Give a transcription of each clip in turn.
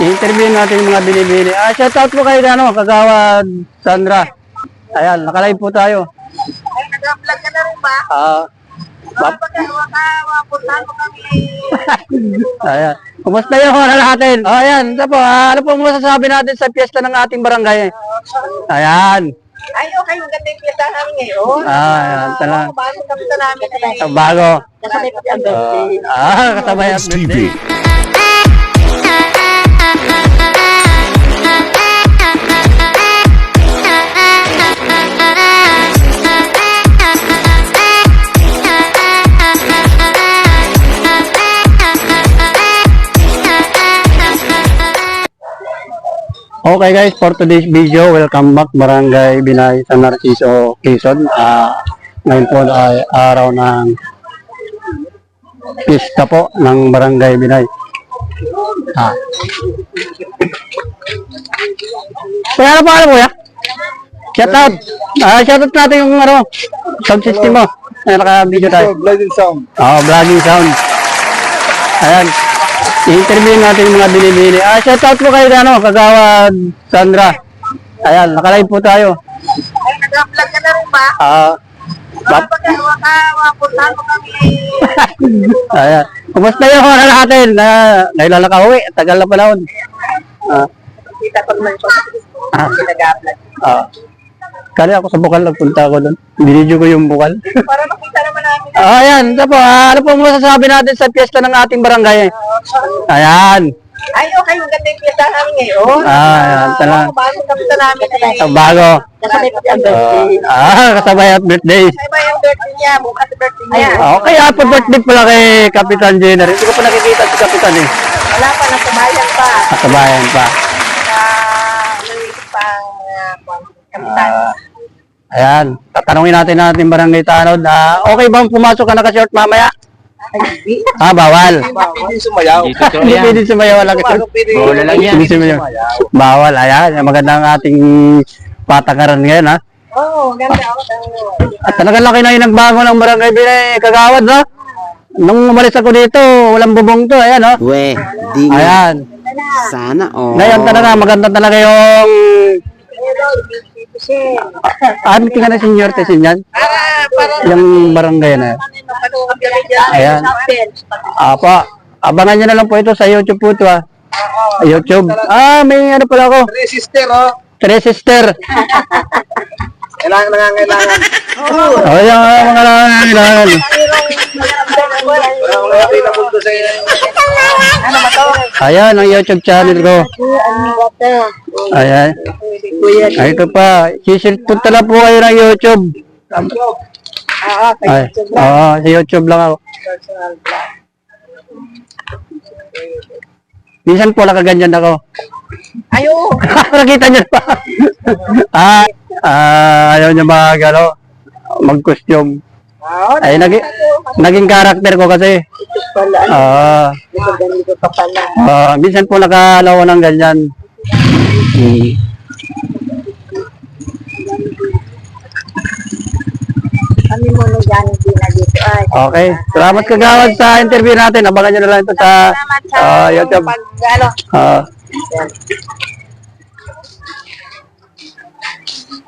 I-interview natin yung mga binibili. Ah, shout out po kayo ano, Kagawad Sandra. Ayan, nakalive po tayo. Ay, nag-vlog ka na rin ba? Ah, kami. ayan. Kumusta yung ano natin? Oh, ayan. Ito po, ah, ano po masasabi natin sa piyesta ng ating barangay? Ayan. Ay, okay, maganda yung piyesta namin ngayon. Ah, ayan. Tala. Bago kami sa namin. Ah, Bago. Kasabay ang birthday. Ah, kasabay ang TV. birthday. Okay guys, for today's video, welcome back Barangay Binay San Narciso, Quezon. Ah, ngayon po ay araw ng pista po ng Barangay Binay. Ah. Kaya pa ano kuya? Shout out. Ah, shout out natin yung ano, sound system mo. Ay, naka-video tayo. Blazing Sound. Oo, vlogging sound. Ayan. I-interview natin yung mga binibili. Ah, shout out po kayo ano, Kagawad Sandra. Ayan, nakalive po tayo. Ay, nag-vlog ka na rin ba? Ah, kami. ayan. Kumusta yung ano natin? Na, nailala ka uwi. Tagal na panahon. Ah, Kita pag man siya. ah, ah. Kali ako sa bukal, nagpunta ako doon. Binidyo ko yung bukal. Para makita naman ayan, ito po. Ah, ano po masasabi natin sa piyesta ng ating barangay? Ayan. Ay, okay, maganda yung piyesta namin ngayon. Ah, ayan. Tala. Bago kami sa namin. Ah, bago. Kasabay pati ang birthday. Ah, kasabay at birthday. Ay, ba yung birthday niya? Bukas birthday niya. Okay, happy birthday pala kay Kapitan Jenner. Hindi ko pa nakikita si Kapitan eh. Wala pa, nasa bayan pa. Sa bayan pa. Ah, nalilisip pa ang mga kapitan. Ah, ayan, tatanungin natin natin barangay tanod na okay bang pumasok ka naka-short mamaya? Ah, bawal. Hindi sumayaw. Hindi pwede sumayaw wala ka Wala lang yan. Hindi sumayaw. Bawal, ayan. Maganda ang ating patakaran ngayon ha. Oo, oh, ganda ako. At talagang laki na yung nagbago ng barangay Binay Kagawad no? Nung umalis ako dito, walang bubong to. Ayan no? We, di. Ayan. Sana, oh. Ngayon talaga, maganda talaga yung Ah, tingnan na senior testing yan. Yung barangay na. Ayan. Apa, abangan nyo na lang po ito sa YouTube po ito ah. YouTube. Ah, may ano pala ako. Three sister, oh. Tres sister. Kailangan nangangailangan. O, oh, yung mga mga Ayan, ang YouTube channel ko. Ayan. Ay, ito pa. Sisil, punta lang po kayo ng YouTube. Ay, oo, sa YouTube lang ako. Minsan po nakaganyan ako. Ayo. Nakita niyo pa. ah, ah, ayaw niya mag, ano, mag-costume. Ah, Ay, naging, naging karakter ko kasi. pala. Ah, Likod ang likod pa pala. ah, minsan po nakalawa ng ganyan. Hmm. Kami mo nung din na dito. Ay, Okay. Salamat kagawad sa interview natin. Abangan niyo na lang ito sa salamat sa ah, YouTube. pag, ano,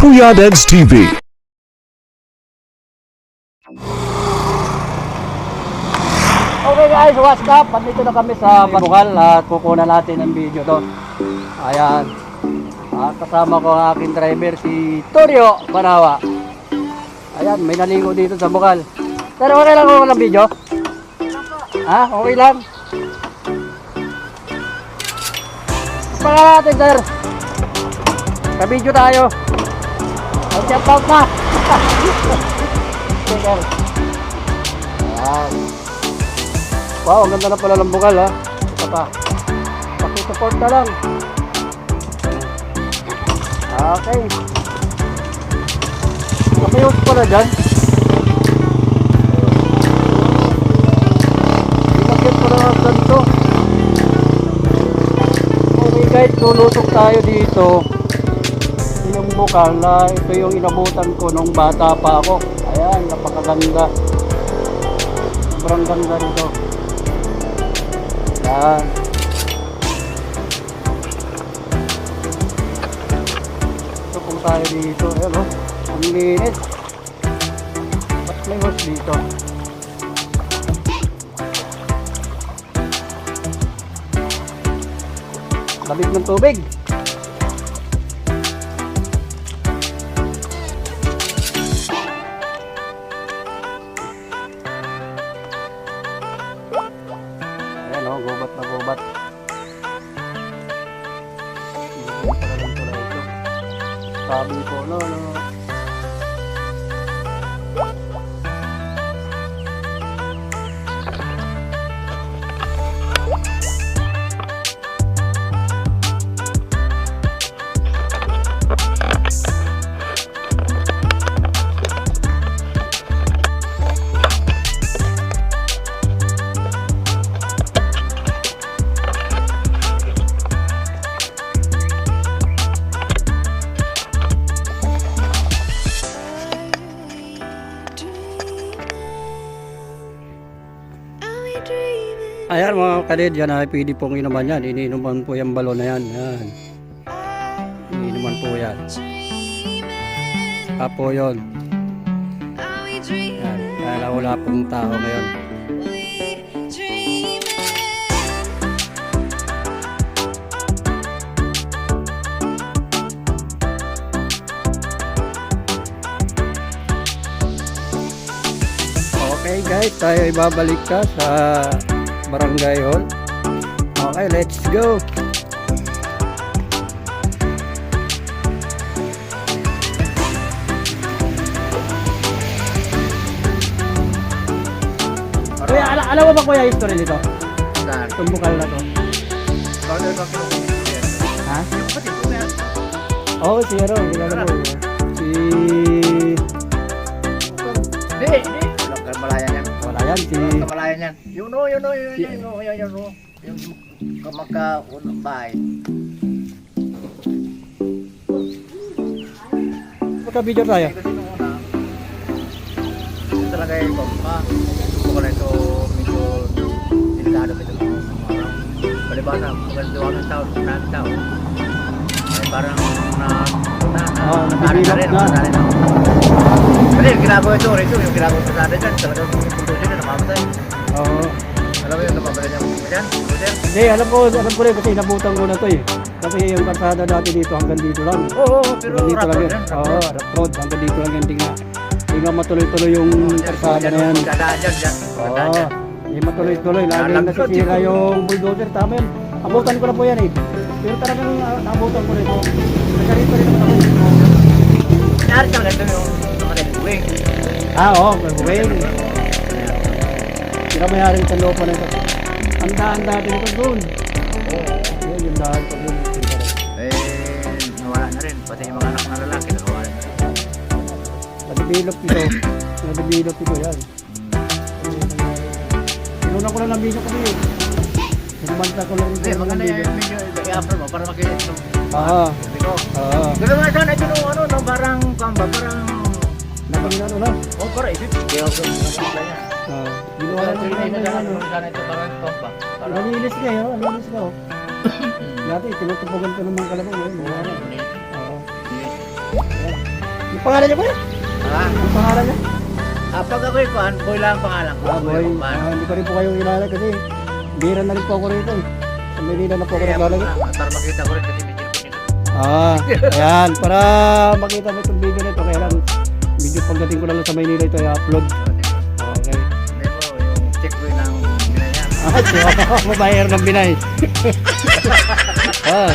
Kuya Deds TV. Okay guys, what's up? Pandito na kami sa Barukal at kukunan natin ng video to. Ayan. At kasama ko ang aking driver si Torio Banawa. Ayan, may naligo dito sa Bukal. Pero okay lang ako ng video? Ha? Okay lang? Pangalan natin, sir. Ka-video tayo. Shout out na. Okay, sir. Ayan. Wow, ang ganda na pala ng bukal ha. Ito pa. Pakisupport na lang. Okay. Nakayos pala dyan. Inakit pala ng ganito. Guys, lulutok tayo dito. Ito yung bukal na ito yung inabutan ko nung bata pa ako. Ayan, napakaganda. Sobrang ganda nito. Yan. Ito kung tayo dito. Ayan o. Ang linis. Ba't may hose dito? Lamig ng tubig. Ayan o, gubat na gubat. Sabi ko, no, no. Kalid, yan ay pwede pong inuman yan. Iniinuman po yung balon na yan. Yan. Iniinuman po yan. Apo yun. Yan. Kaya wala pong tao ngayon. Okay guys, tayo ibabalik ka sa barangay hall. Okay, let's go. Kuya, ala alam mo ba kuya yung story nito? Saan? Itong bukal na to. Bakit ito kinukuha? Ha? Kapatid ko. Oo, oh, si ano, kilala mo. Si... Hindi, yan. Wala yan, si... Walang kamalayan yan. Yun o, yun o, yun o, yun o, yun o, yun o. Yung kamagka unang bahay. Magka-video tayo. Kasi nung una, ito talaga yung kompa. Gusto ko na ito medyo delikado ito. Palibana, maganda ang tao, marami tao. Ay parang na, na, na, Oo, nadali na rin, nabibilap na. nadali na. Kasi yung ginagawa ito, rin yung ginagawa sa sana dyan, talagang yung pultusin na namamatay. Oo. Alam mo yun, namamatay niya dyan, pultusin. Hindi, alam ko, alam ko rin kasi nabutan ko na to eh. Kasi yung kalsada dati dito hanggang dito lang. Oo, oo, pero dito lang yan. Oo, rough road. Hanggang dito lang yan. Hindi nga matuloy-tuloy yung kalsada na yan. Dadaan dyan, dyan. Oo. Dyan. Hindi matuloy-tuloy. Lalagkot, nasisira yung bulldozer. Tama yan. Abutan ko na po yan eh. Pero talagang ah, naabutan ko na ito. Nagkarito rin naman ako. Nangyari talaga ito yung namatay ng wing. Ah, oo. Wing. Sila may-ari sa loob na ito. Ang daan dati nito doon. Yun, yung daan ko doon. Eh, nawala na rin. Pati yung mga anak na lalaki, nawala na rin. Nadibilop ito. Nadibilop ito yan. Sinunan ko lang ng video ko eh. Sinumanta ko lang Hindi, ito ng maganda video. yung medyo i-upload mo para makita ito. Oo. Oo. Gusto nga ito nung ano, no, parang, parang, Naging ano lang. oh, isip. Kaya ako, nakakita niya. Oo. Ginawa lang rin na ano. sana, sana ito. Parang, Nalilis ka eh. oh. Nalilis ka oh. Dati, tinutupugan ko ng mga kalabang. eh. Wala. Oo. Ayan. Yung pangalan niya ba? Ha? Yung pangalan niya? Ah, pag ako yung pan, boy lang ang pangalan ko. Ah, boy. Ah, hindi ko rin po kayo kilala kasi bira na rin po ako rito eh. Sa Manila na po ako naglalagay. na, Para makita ko rin kasi medyo. Ah, ayan. Para makita mo itong video nito. Kaya lang, video pagdating ko na lang sa Maynila ito i-upload. Okay. Mo, yung check ko ng binaya. Ah, so, mabayero ng Binay. ah,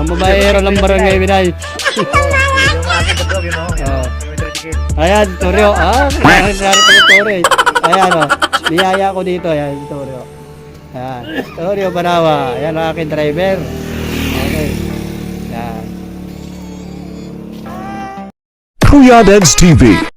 ang mabayero ng barangay Binay. Tricycle. Ayan, Toryo. Ah, nangyari pa ni Toryo. Ayan o. Niyaya ko dito. Ayan, Toryo. Yan. Torio Banawa. Yan ang aking driver. Yan. Kuya Dad's TV